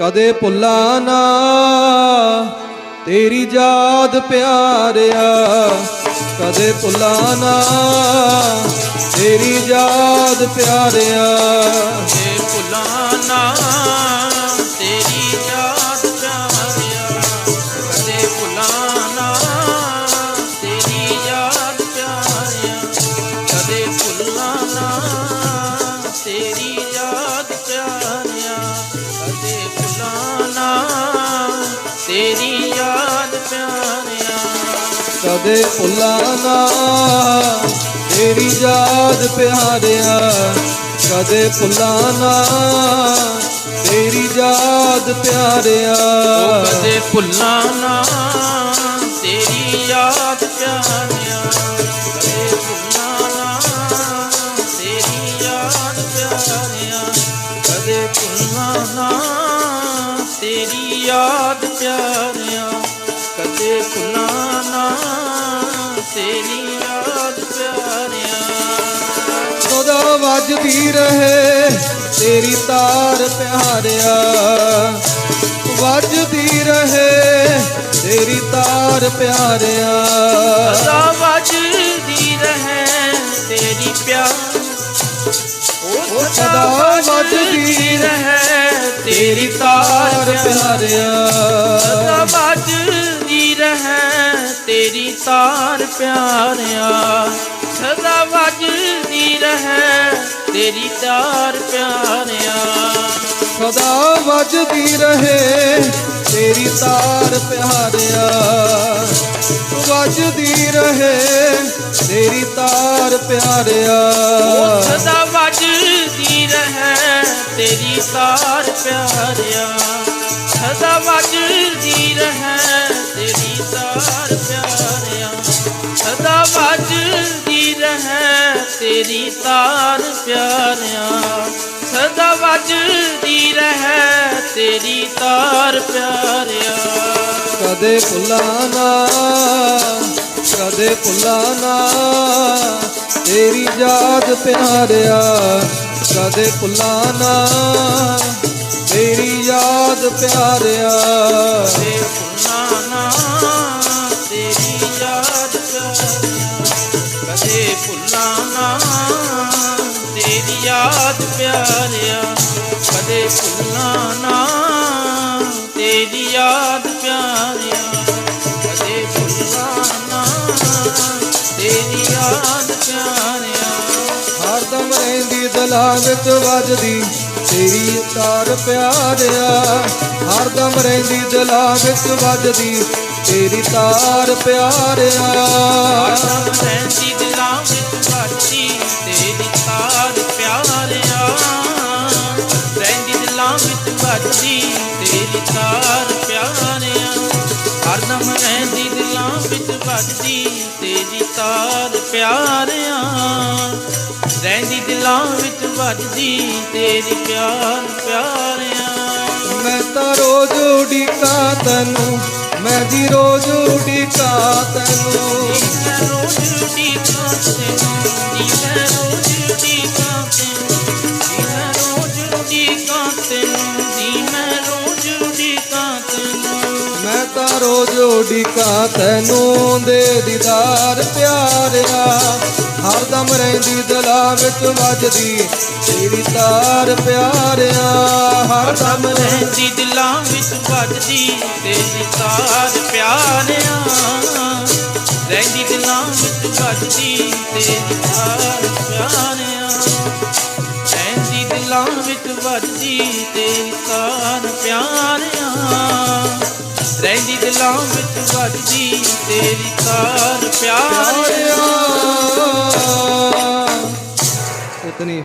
ਕਦੇ ਭੁੱਲਾ ਨਾ ਤੇਰੀ ਯਾਦ ਪਿਆਰਿਆ। ਕਦੇ ਭੁੱਲਾ ਨਾ ਤੇਰੀ ਯਾਦ ਪਿਆਰਿਆ। ਤੇ ਭੁਲਾਨਾ, ਤੇਰੀ ਯਾਦ ਪਿਆਰਿਆ। ਕਦੇ ਭੁਲਾਨਾ, ਤੇਰੀ ਯਾਦ ਪਿਆਰਿਆ। ਕਦੇ ਭੁਲਾਨਾ, ਤੇਰੀ ਪਿਆਰਿਆ ਕਦੇ ਭੁੱਲਾ ਨਾ, ਤੇਰੀ ਯਾਦ ਪਿਆਰਿਆ। ਕਦੇ ਭੁੱਲਾ ਨਾ, ਤੇਰੀ ਯਾਦ ਪਿਆਰਿਆ। ਕਦੇ ਭੁੱਲਾਂ ਨਾ, ਤੇਰੀ ਯਾਦ ਪਿਆਰਿਆ। ਕਦੇ ਭੁੱਲਾਂ ਨਾ, ਤੇਰੀ ਯਾਦ ਪਿਆਰਿਆ। ਕਦੇ ਭੁੱਲਾਂ ਨਾ, ਤੇਰੀ ਯਾਦ ਪਿਆਰਿਆ। ਭੁੱਲਾਂ ਨਾ ਤੇਰੀ ਯਾਦ ਪਿਆਰਿਆ। ਸਦਾ ਵੱਜਦੀ ਰਹੇ ਤੇਰੀ ਤਾਰ ਪਿਆਰਿਆ। ਵੱਜਦੀ ਰਹੇ ਤੇਰੀ ਤਾਰ ਪਿਆਰਿਆ। ਸਦਾ ਵੱਜਦੀ ਰਹੇ ਤੇਰੀ ਪਿਆਰ। ਉਹ ਸਦਾ ਵੱਜਦੀ ਰਹੇ ਤੇਰੀ ਤਾਰ ਪਿਆਰਿਆ। ਸਦਾ ਵੱਜਦੀ ਰਹੇ ਤੇਰੀ ਤਾਰ ਪਿਆਰਿਆ। ਸਦਾ ਵੱਜਦੀ ਰਹੇ ਤੇਰੀ ਤਾਰ ਪਿਆਰਿਆ। ਸਦਾ ਵੱਜਦੀ ਰਹੇ ਤੇਰੀ ਤਾਰ ਪਿਆਰਿਆ। ਵੱਜਦੀ ਰਹੇ ਤੇਰੀ ਤਾਰ ਪਿਆਰਿਆ। ਸਦਾ ਪਿਆਰਿਆ, ਸਦਾ ਵੱਜਦੀ ਰਹੇ ਤੇਰੀ ਤਾਰ ਪਿਆਰਿਆ। ਸਦਾ ਵੱਜਦੀ ਰਹੇ ਤੇਰੀ ਤਾਰ ਪਿਆਰਿਆ। ਸਦਾ ਵੱਜਦੀ ਰਹੇ ਤੇਰੀ ਤਾਰ ਪਿਆਰਿਆ। ਕਦੇ ਭੁਲਾਣਾ ਕਦੇ ਭੁਲਾਣਾ ਤੇਰੀ ਯਾਦ ਪਿਆਰਿਆ। ਕਦੇ ਭੁਲਾਣਾ ਤੇਰੀ ਯਾਦ ਪਿਆਰਿਆ। ਤੇ ਭੁੱਲਾਨਾ ਤੇਰੀ ਯਾਦ ਪਿਆਰਿਆ ਕਦੇ ਭੁੱਲਾਨਾ ਤੇਰੀ ਯਾਦ ਪਿਆਰਿਆ। ਕਦੇ ਭੁੱਲਾਨਾ ਤੇਰੀ ਯਾਦ ਦਲਾਂ ਵਿੱਚ ਵੱਜਦੀ, ਤੇਰੀ ਤਾਰ ਪਿਆਰਿਆ ਹਰਦਮ ਰਹਿੰਦੀ ਦਲਾਂ ਵਿੱਚ ਵੱਜਦੀ, ਤੇਰੀ ਤਾਰ ਪਿਆਰਿਆ ਆਦਮ ਰਹਿੰਦੀ ਦਿਲਾਂ ਵਿੱਚ ਵੱਜਦੀ, ਤੇਰੀ ਤਾਰ ਪਿਆਰਿਆ ਰਹਿੰਦੀ ਦਿਲਾਂ ਵਿੱਚ ਵੱਜਦੀ, ਤੇਰੀ ਤਾਰ ਪਿਆਰਿਆ ਹਰਦਮ ਰਹਿੰਦੀ ਦਿਲਾਂ ਵਿੱਚ ਵੱਜਦੀ, ਤੇਰੀ ਤਾਰ ਪਿਆਰਿਆ ਰਹਿੰਦੀ ਦਿਲਾਂ ਵਿੱਚ ਵੱਜਦੀ ਤੇਰੀ ਪਿਆਰ ਪਿਆਰਿਆ ਮੈਂ ਤਾਂ ਰੋਜ਼ ਉਡੀਕਾਂ ਤੈਨੂੰ ਮੈਂ ਜੀ ਰੋਜ਼ ਉਡੀਕਾਂ ਤੈਨੂੰ। ਮੈਂ ਰੋਜ਼ ਉਡੀਕਾਂ ਤੈਨੂੰ ਨੀ ਮੈਂ ਰੋਜ਼ ਉਡੀਕਾਂ ਤੈਨੂੰ। ਨੀ ਮੈਂ ਰੋਜ਼ ਉਡੀਕਾਂ ਤੈਨੂੰ ਨੀ ਮੈਂ ਰੋਜ਼ ਉਡੀਕਾਂ ਤੈਨੂੰ। ਮੈਂ ਤਾਂ ਰੋਜ਼ ਉਡੀਕਾਂ ਤੈਨੂੰ ਦੇ ਦੀਦਾਰ ਪਿਆਰਿਆ। ਹਰਦਮ ਰਹਿੰਦੀ ਦਿਲਾਂ ਵਿੱਚ ਵੱਜਦੀ। ਤੇਰੀ ਤਾਰ ਪਿਆਰਿਆ ਹਰਦਮ ਹਰਦਮ ਰਹਿੰਦੀ ਦਿਲਾਂ ਵਿੱਚ ਵੱਜਦੀ। ਤੇਰੀ ਤਾਰ ਪਿਆਰਿਆ, ਰਹਿੰਦੀ ਦਿਲਾਂ ਵਿੱਚ ਵੱਜਦੀ। ਤੇਰੀ ਤਾਰ ਪਿਆਰਿਆ, ਰਹਿੰਦੀ ਦਿਲਾਂ ਵਿੱਚ ਵੱਜਦੀ। ਤੇਰੀ ਤਾਰ ਦਿਲਾਂ ਵਿੱਚ ਵੱਜਦੀ ਤੇਰੀ ਤਾਰ ਪਿਆਰਿਆ। ਇਤਨੀ